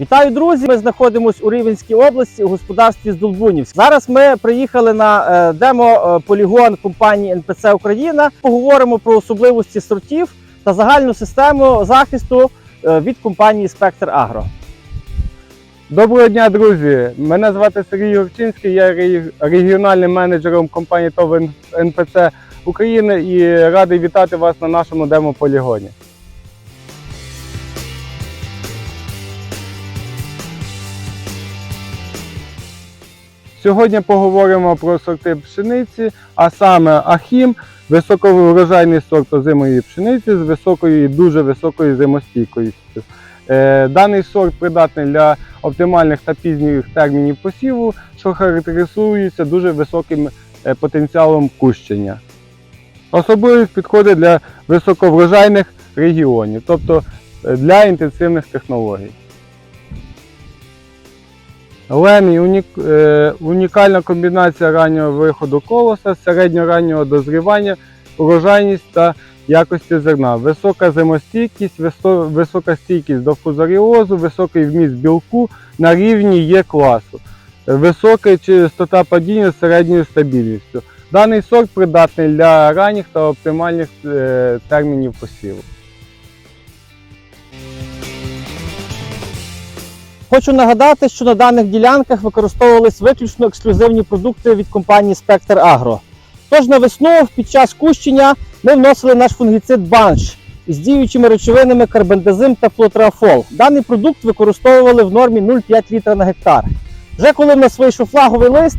Вітаю, друзі! Ми знаходимося у Рівенській області у господарстві Здолбунівськ. Зараз ми приїхали на е, демо-полігон компанії НПЦ Україна. Поговоримо про особливості сортів та загальну систему захисту е, від компанії Спектр Агро. Доброго дня, друзі! Мене звати Сергій Овчинський, я регіональним менеджером компанії ТОВ НПЦ України і радий вітати вас на нашому демо-полігоні. Сьогодні поговоримо про сорти пшениці, а саме Ахім, високоврожайний сорт озимої пшениці з високою і дуже високою зимостійкістю. Е, Даний сорт придатний для оптимальних та пізніх термінів посіву, що характеризується дуже високим е, потенціалом кущення. Особливість підходить для високоврожайних регіонів, тобто е, для інтенсивних технологій. Лемі унік- е, унікальна комбінація раннього виходу колоса, середньораннього дозрівання, урожайність та якості зерна, висока зимостійкість, висо- висока стійкість до фузаріозу, високий вміст білку на рівні Є класу, висока частота падіння з середньою стабільністю. Даний сорт придатний для ранніх та оптимальних е, термінів посіву. Хочу нагадати, що на даних ділянках використовувались виключно ексклюзивні продукти від компанії Спектр Агро. Тож на весну під час кущення ми вносили наш фунгіцид банш із діючими речовинами карбендазим та флотрафол. Даний продукт використовували в нормі 0,5 літра на гектар. Вже коли в нас вийшов флаговий лист,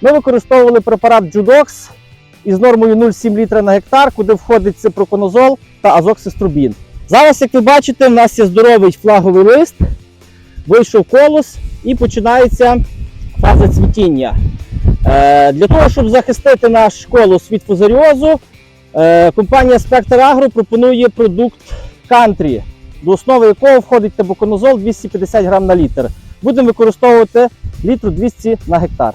ми використовували препарат Judox із нормою 0,7 літра на гектар, куди входить ципроконозол та азоксиструбін. Зараз, як ви бачите, в нас є здоровий флаговий лист вийшов колос і починається фаза цвітіння. Е, для того, щоб захистити наш колос від фузаріозу, е, компанія Spectre Agro пропонує продукт Country, до основи якого входить табаконозол 250 грам на літр. Будемо використовувати літру 200 на гектар.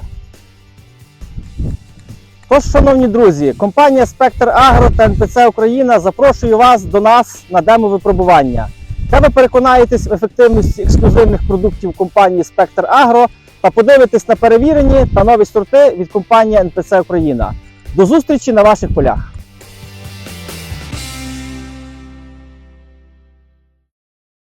Тож, шановні друзі, компанія Spectre Agro та НПЦ Україна запрошує вас до нас на демо-випробування. Де ви переконаєтесь в ефективності ексклюзивних продуктів компанії Спектр Агро та подивитесь на перевірені та нові сорти від компанії НПЦ Україна. До зустрічі на ваших полях!